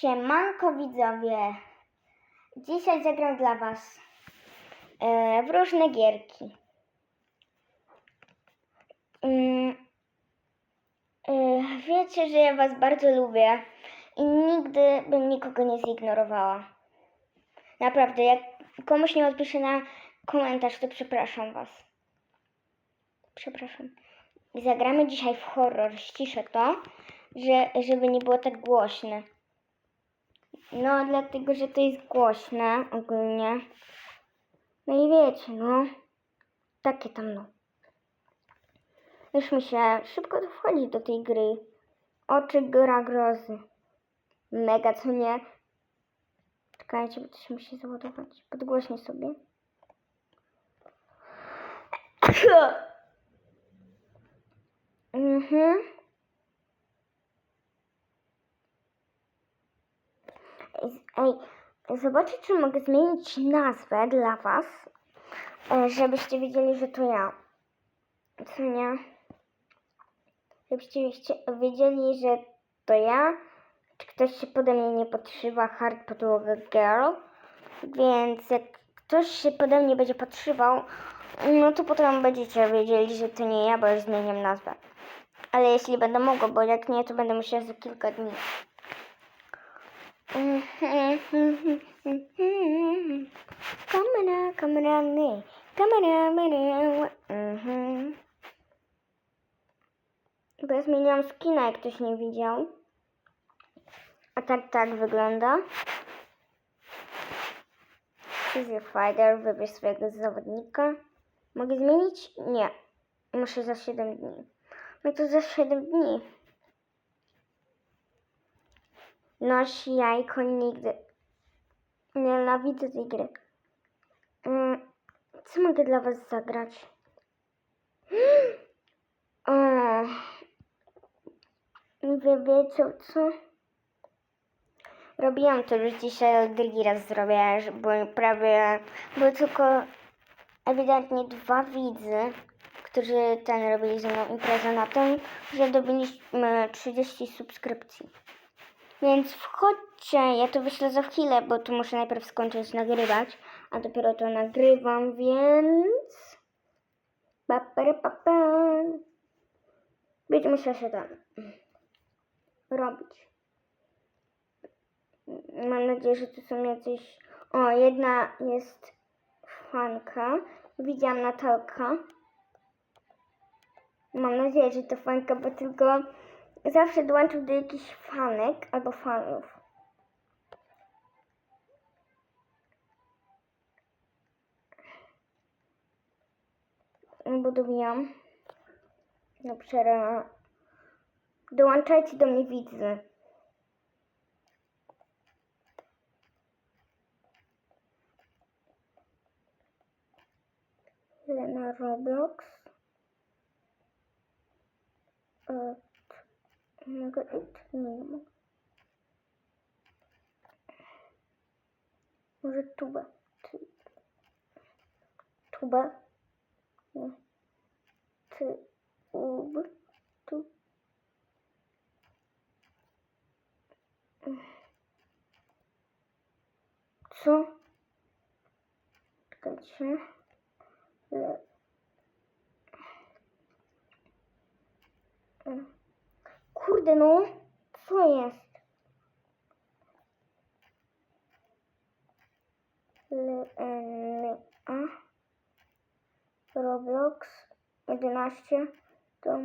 Siemanko widzowie. Dzisiaj zagram dla was e, w różne gierki. Mm, e, wiecie, że ja was bardzo lubię i nigdy bym nikogo nie zignorowała. Naprawdę, jak komuś nie odpiszę na komentarz, to przepraszam was. Przepraszam. Zagramy dzisiaj w horror. Ściszę to, że, żeby nie było tak głośne. No, dlatego, że to jest głośne ogólnie. No i wiecie, no. Takie tam, no. Już mi się szybko wchodzi do tej gry. Oczy gra grozy. Mega, co nie? Czekajcie, bo to się musi załadować. Podgłośnie sobie. Mhm. Ej, zobaczę, czy mogę zmienić nazwę dla Was, e, żebyście wiedzieli, że to ja. Co nie? Żebyście wiedzieli, że to ja. Czy ktoś się pode mnie nie podszywa, hard podłoga girl. Więc jak ktoś się pode mnie będzie podszywał, no to potem będziecie wiedzieli, że to nie ja, bo już zmieniam nazwę. Ale jeśli będę mogła, bo jak nie, to będę musiała za kilka dni. Kamera, kamera, nie. Kamera, kamera. Mhm. Bo ja zmieniłam skina, jak ktoś nie widział. A tak, tak wygląda. Choose fighter, wybierz swojego zawodnika. Mogę zmienić? Nie. Muszę za 7 dni. No to za 7 dni. Noś jajko nigdy. Nienawidzę tej gry. Mm, Co mogę dla was zagrać? O. Wy wiecie co? Robiłam to już dzisiaj, drugi raz zrobię, bo prawie było tylko ewidentnie dwa widzy, którzy ten robili ze mną imprezę na tym, że dobiliśmy 30 subskrypcji. Więc wchodźcie, ja to wyślę za chwilę, bo tu muszę najpierw skończyć nagrywać, a dopiero to nagrywam, więc... Pa, pa, pa, pa. Będzie musiała się tam robić. Mam nadzieję, że tu są jacyś... O, jedna jest fanka. Widziałam Natalka. Mam nadzieję, że to fanka, bo tylko zawsze dołączył do jakichś fanek albo fanów. Bo dobijam. Dobrze. Dołączajcie do mnie widzy. Lena Roblox. E, Mogę iść? Nie, nie mogę. Może tubę. Ty. Tubę. Nie. Ty. Ub. Tu. Co? Czekajcie. Le. E. Kurde no, co jest? L, N, A, Roblox 11, to